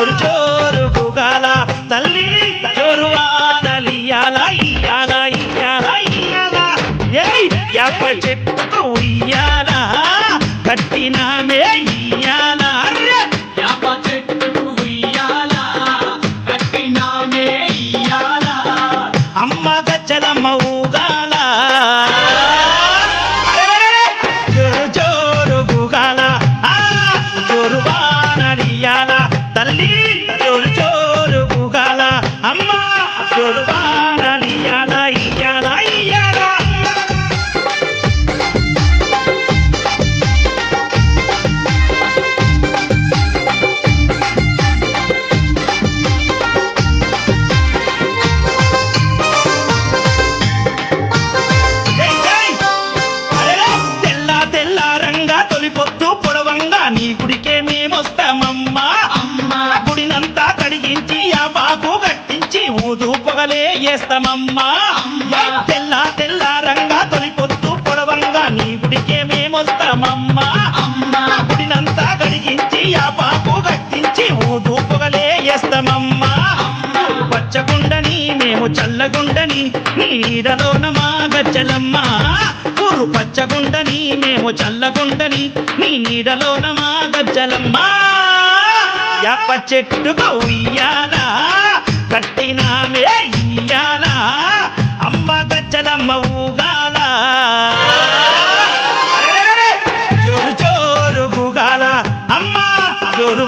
చోరు చోరు గుగాల తల్లి చోరువానలియాల ఇయ్యాల ఇయ్యాల ఇయ్యాల ఏయ్ యాప చెట్టుకు పొద్దు పొడవంగా నీ గుడికే మేమొస్తామమ్మా. కట్టించి ఊదు పొగలే వేస్తామమ్మా అమ్మ. తెల్ల తెల్ల రంగా తొలి పొద్దు పొడవంగా నీ గుడికే మేమొస్తామమ్మా. అమ్మ. గుడినంతా కడిగించి ఆ బాకు కట్టించి ఊదు పొగలే వేస్తామమ్మా పచ్చగుండని మేము చల్లగుండని నీడలోన మా గజ్జలమ్మ. ఊరు పచ్చగుండని మేము చల్లగుండని నీ నీడలోన మా గజ్జలమ్మ. యాప చెట్టుకు ఉయ్యాల గజ్జలమ్మ చోరు చోరు జోరు గుగాల అమ్మ జోరు